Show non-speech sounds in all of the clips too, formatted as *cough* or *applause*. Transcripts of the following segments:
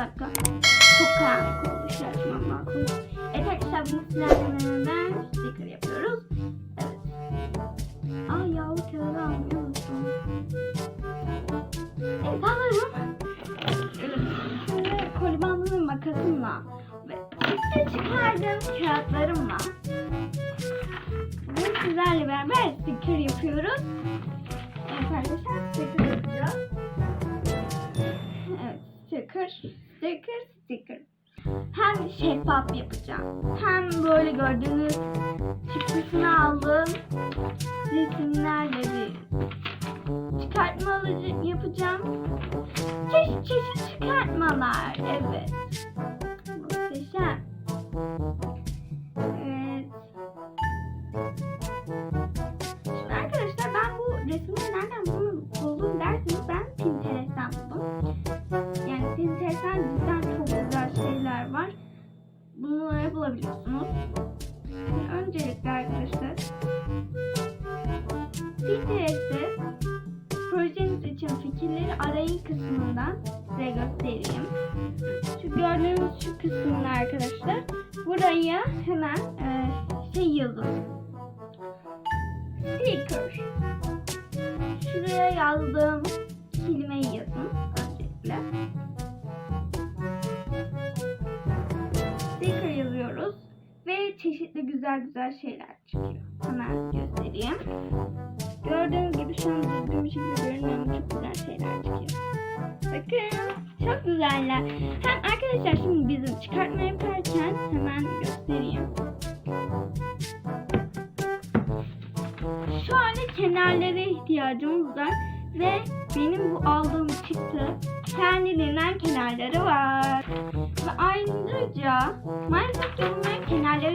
dakika. Çok karanlık oldu. Şey açmam lazım. Evet arkadaşlar sizlerle beraber sticker yapıyoruz. Evet. Aa yağlı kağıdı almayı unuttum. Evet alıyorum. Şöyle kolibanlı makasımla ve çıkardığım kağıtlarımla bugün sizlerle beraber sticker yapıyoruz. Evet arkadaşlar sticker yapacağız. Evet sticker, sticker, sticker. Hem şeffaf yapacağım. Hem böyle gördüğünüz çıktısını aldığım resimlerle bir çıkartma yapacağım. Çeşit çeşit çıkartmalar. Evet. Arayın kısmından size göstereyim. Şu gördüğünüz şu kısmında arkadaşlar buraya hemen e, şey yazın. Sticker. Şuraya yazdığım çeşitli güzel güzel şeyler çıkıyor. Hemen göstereyim. Gördüğünüz gibi şu an düzgün bir şekilde görünüyor çok güzel şeyler çıkıyor. Bakın çok güzeller. Hem arkadaşlar şimdi bizim çıkartma yaparken hemen göstereyim. Şöyle kenarlara ihtiyacımız var ve benim bu aldığım çıktı kendiliğinden kenarları var. Ve ayrıca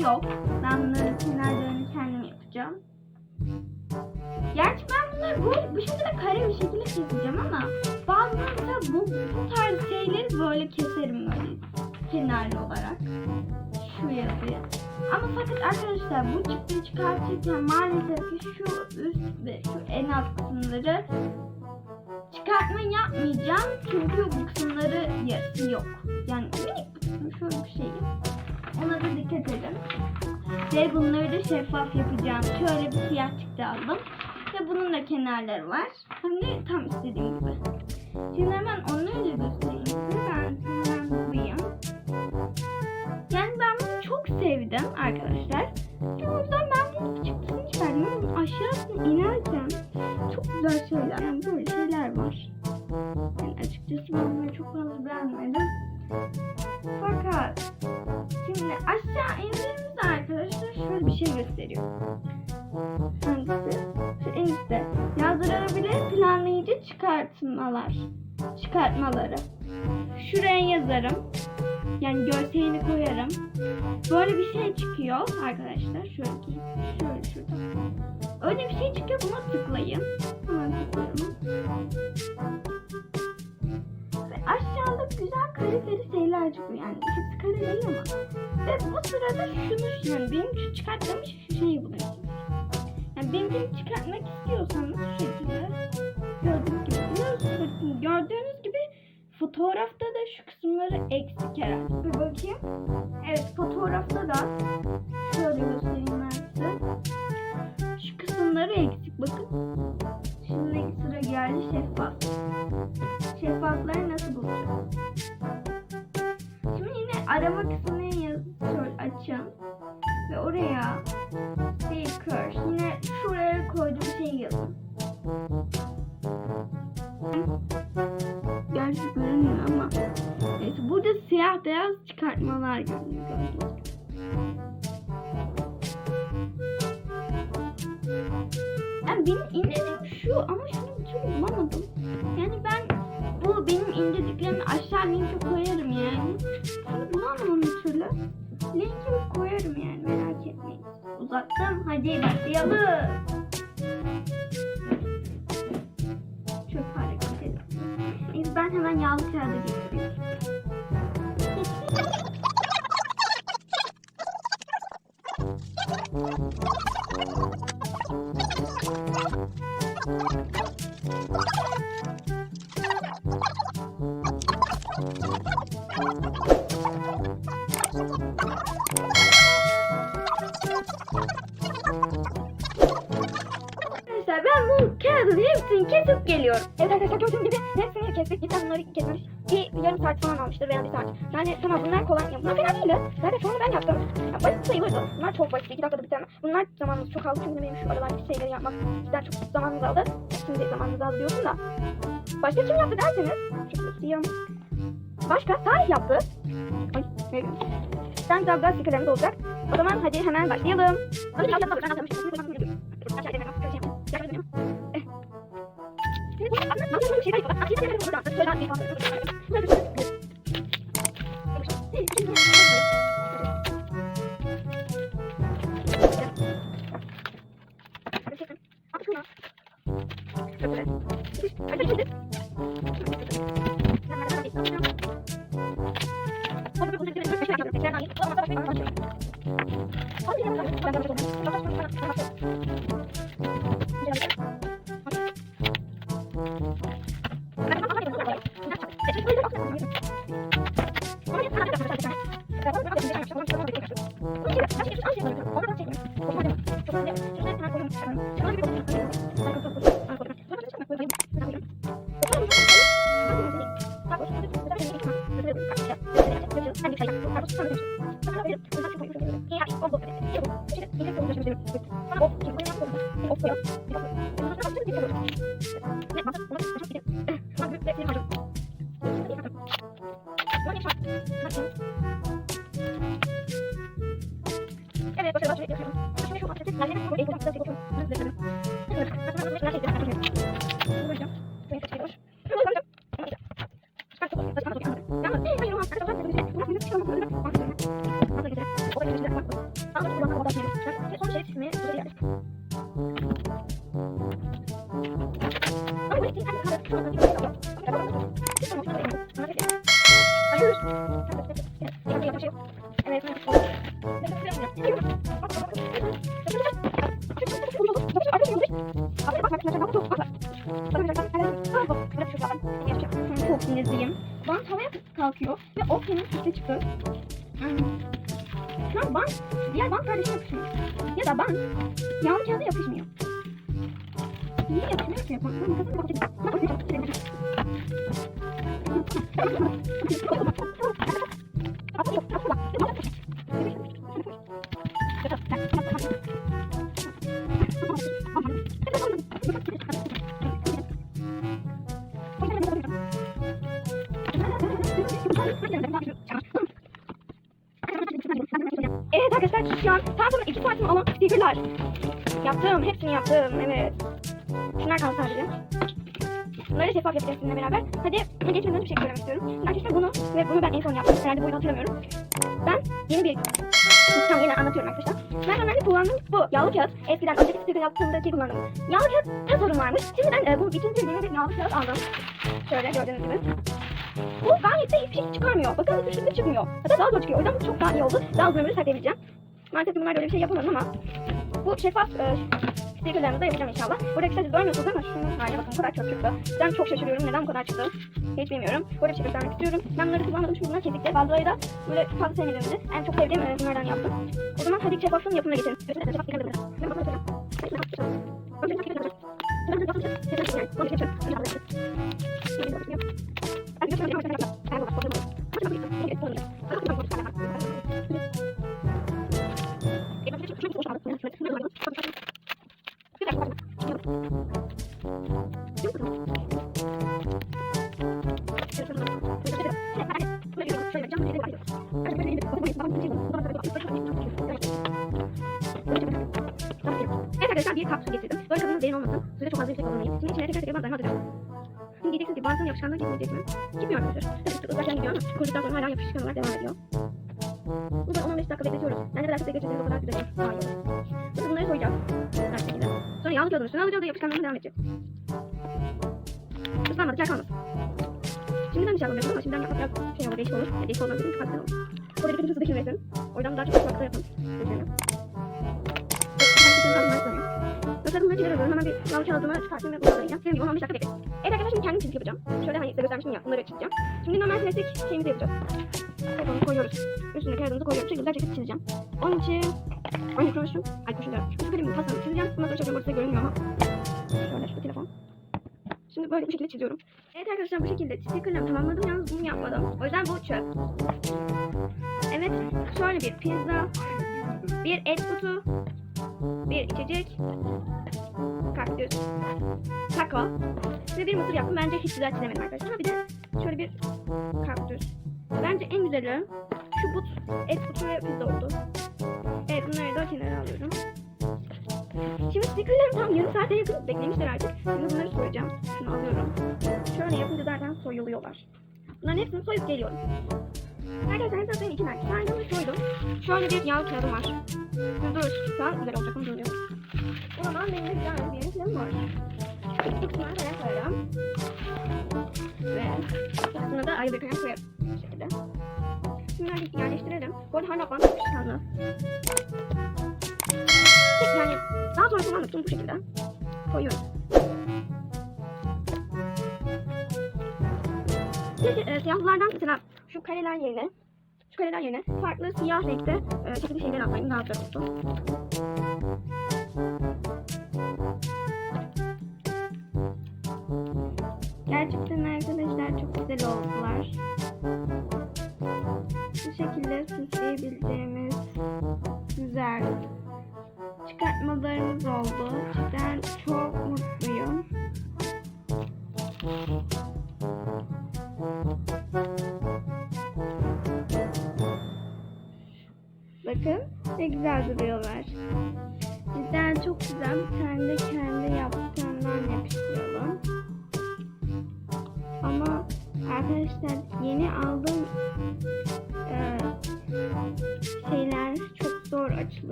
yok. Ben bunların kenarlarını kendim yapacağım. Gerçi ben bunları bu, bu şekilde kare bir şekilde keseceğim ama bazılarında bu, bu tarz şeyleri böyle keserim böyle kenarlı olarak. Şu yazıyı. Ama fakat arkadaşlar bu çıktıyı çıkartırken maalesef ki şu üst ve şu en alt kısımları çıkartma yapmayacağım. Çünkü bu kısımları yarısı yok. Yani minik bir kısmı şöyle bir şey. Ona da dikkat edin. Ve bunları da şeffaf yapacağım. Şöyle bir siyah çıktı aldım. Ve bunun da kenarları var. De tam istediğim gibi. Şimdi hemen onları da göstereyim size. Ben hemen. Yani ben bunu çok sevdim arkadaşlar. O yüzden ben bunun çıktısını çıkardım. Bunun aşağısına inerken çok güzel şeyler. Yani böyle şeyler var. Yani açıkçası ben bunları çok fazla beğenmedim. Gösteriyor. Hangisi? Şu en üstte. Yazdırılabilir planlayıcı çıkartmalar. Çıkartmaları. Şuraya yazarım. Yani görselini koyarım. Böyle bir şey çıkıyor arkadaşlar. Şöyle ki. Şöyle şurada. Öyle bir şey çıkıyor. Buna tıklayın. Hemen tıklıyorum. Aşağıda güzel kaliteli şeyler çıkıyor. Yani hepsi kare değil ama. Ve bu sırada şunu yani benim şu çıkarttığım şu şeyi buluyorsunuz. Yani benimkini çıkartmak istiyorsanız şu şekilde gördüğünüz gibi buluyorsunuz. Gördüğünüz gibi fotoğrafta da şu kısımları eksik herhalde. Bir bakayım. Evet fotoğrafta da şöyle göstereyim ben size. Şu kısımları eksik bakın. Şimdi sıra geldi şeffaf. Şeffafları nasıl bulacağız? Şimdi yine arama kısmını şöyle açın. Ve oraya sticker. Yine şuraya koyduğum şey yazın. Gerçi görünmüyor ama. Neyse burada siyah beyaz çıkartmalar görünüyor. Yani benim indirdiğim şu ama şunu bir türlü bulamadım. Yani ben bu benim indirdiklerimi aşağı linke koyarım yani. Şunu bulamadım bir türlü. Linki koyarım yani merak etmeyin. Uzattım. Hadi başlayalım. Çok hareket edelim. Ben hemen yağlı kağıda getiriyorum. Arkadaşlar *laughs* hepsini kesip geliyorum. Evet arkadaşlar gördüğünüz gibi hepsini kestik. Cidden bunları kesmiş. Bir yarım saat falan almıştır veya bir saat. Yani tamam bunlar kolay. Ya bunlar fena değildi. Zaten çoğunu ben yaptım. Ya basit sayılırdı. Bunlar çok basit. İki dakikada biten. Bunlar zamanımız çok aldı. Çünkü benim şu aralardaki şeyleri yapmak cidden çok zamanımız aldı. Şimdi zamanımız aldı diyorsun da. Başka kim yaptı derseniz. Şöyle sileyim. Başka Salih yaptı. Ay ne. Sen güzel güzel stikerlerimiz olacak. O zaman hadi hemen başlayalım. Aslında nasıl bir *laughs* şey Yani bu kardeşine yapışmıyor. Ya da bant yağmur kağıda yapışmıyor. Niye yapışmıyor ki? Ben makasını kapatacağım. Bak, bakın, çok Evet arkadaşlar şu an tam iki saatimi alan stickerlar. Yaptım, hepsini yaptım, evet. Şunlar kaldı sadece. Bunları şeffaf yapacağız sizinle beraber. Hadi geçmeden önce bir şey söylemek istiyorum. Arkadaşlar bunu ve bunu ben en son yaptım. Herhalde boyunu hatırlamıyorum. Ben yeni bir... Tamam yine anlatıyorum arkadaşlar. Ben normalde kullandığım bu yağlı kağıt. Eskiden önceki sticker yaptığımdaki kullandığım. Yağlı kağıt ne sorun varmış. Şimdi ben e, bu ikinci yeni bir yağlı kağıt aldım. Şöyle gördüğünüz gibi. Bu gayet de hiçbir şey çıkarmıyor. Bakın güçlükte çıkmıyor. Hatta daha zor çıkıyor. O yüzden bu çok daha iyi oldu. Daha uzun ömürlü saklayabileceğim. Maalesef bunlar böyle bir şey yapamadım ama bu şeffaf e, stickerlarımı da yapacağım inşallah. Buradaki sadece görmüyorsunuz ama şunun haline bakın bu kadar çok çıktı. Ben çok şaşırıyorum neden bu kadar çıktı. Hiç bilmiyorum. Burada bir şey göstermek istiyorum. Ben bunları kullanmadım çünkü bunlar kezikli. Bazıları da böyle fazla sevmediğimde en çok sevdiğim e, bunlardan yaptım. O zaman hadi şeffaflığın yapımına geçelim. Şeffaf stickerları. Arkadaşlar bir kap su getirdim. Böyle kabının derin olmasın. Suyla çok fazla yüksek olmayayım. Şimdi içine tekrar tekrar bazılarını atacağım. Şimdi diyeceksiniz ki bantın yapışkanlığı gitmeyecek mi? Gitmiyor arkadaşlar. Tabii ki ıslakken gidiyor ama kuruduktan sonra hala yapışkan olarak devam ediyor. Bu da 10-15 dakika bekletiyoruz. Ben ne kadar çok bekletirseniz o kadar güzel olur. Şimdi bunları koyacağız. Her şekilde. Sonra yağlı kağıdın üstüne alacağız ve yapışkanlığına devam edecek. Islanmadı, yer kalmasın. Şimdiden bir şey yapamıyorum ama şimdiden yapmak biraz şey olur, değişik olur. Yani değişik olmaz dedim, çok fazla olur. Burada bir bütün hızlı dökülmesin. O yüzden daha çok ıslakta yapın. Döküyorum. Kalbimden sanıyorum. Mesela bunları çizer alıyorum. Hemen bir yağlı kağıdımı çıkartıyorum ve bunu saracağım. Benim gibi 10-15 dakika bekledim. Evet arkadaşlar şimdi kendim çizgi yapacağım. Şöyle hani size göstermiştim ya bunları çizeceğim. Şimdi normal klasik şeyimizi yapacağız. Telefonu koyuyoruz. Üstüne kağıdımızı koyuyoruz. Şekiller çekip çizeceğim. Onun için... Ay kuruşum. Ay kuruşum diyorum. Şu kalemimi tasarım çizeceğim. Bundan sonra çekiyorum. Burada görünmüyor ama. Şöyle şu telefon. Şimdi böyle bu şekilde çiziyorum. Evet arkadaşlar bu şekilde stickerlarımı tamamladım. Yalnız bunu yapmadım. O yüzden bu çöp. Evet şöyle bir pizza. Bir et kutu. Bir içecek. Kaktüs. Taco. Ve bir mısır yaptım. Bence hiç güzel çizemedim arkadaşlar. Ama bir de şöyle bir kaktüs. Bence en güzeli şu but, et kutu ve pizza oldu. Evet bunları da kenara alıyorum. Şimdi stickerlarım tam yarım saate yakın beklemişler artık. Şimdi bunları soyacağım. Şunu alıyorum. Şöyle yapınca zaten soyuluyorlar. Bunların hepsini soyup geliyorum. Arkadaşlar zaten iki sardım ve soydum. Şöyle bir yağ kağıdım var. Hızlı ölçüsü güzel olacak onu söylüyorum. O zaman benim de güzel bir yerim planım var. Bu kısmına kalem koyarım. Ve kısmına da ayrı bir kalem koyarım. Bu şekilde. Şimdi yerleştirelim. Bu arada hala bant yapmış kanlı. Yani daha sonra kullanmak için bu şekilde koyuyorum. Peki e, siyahlardan mesela şu kareler yerine şu kareler yerine farklı siyah renkte e, çeşitli şeyler atmayın daha güzel olsun. Gerçekten arkadaşlar çok güzel oldular. Bu şekilde süsleyebileceğimiz güzel çıkartmalarımız oldu.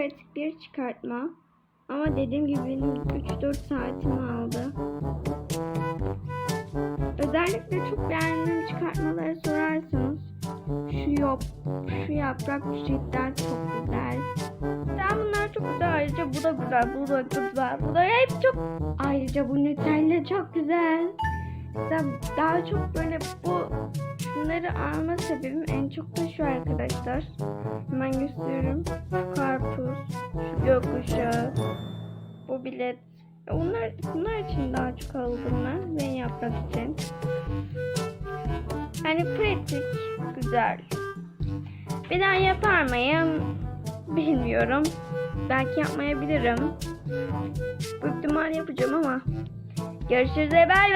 Pratik bir çıkartma. Ama dediğim gibi benim 3-4 saatimi aldı. Özellikle çok beğendiğim çıkartmaları sorarsanız şu yap, şu yaprak cidden çok güzel. Ben bunlar çok güzel. Ayrıca bu da güzel. Bu da güzel. Bu da hep çok. Ayrıca bu Nutella çok güzel. Ben daha çok böyle bu şunları alma sebebim en çok da şu arkadaşlar. Hemen gösteriyorum. Şu karpuz, şu gökkuşağı, bu bilet. Onlar, bunlar için daha çok aldım ben ve yaprak için. Yani pratik, güzel. Bir daha yapar mıyım? Bilmiyorum. Belki yapmayabilirim. Bu ihtimal yapacağım ama. Görüşürüz. Bay bay.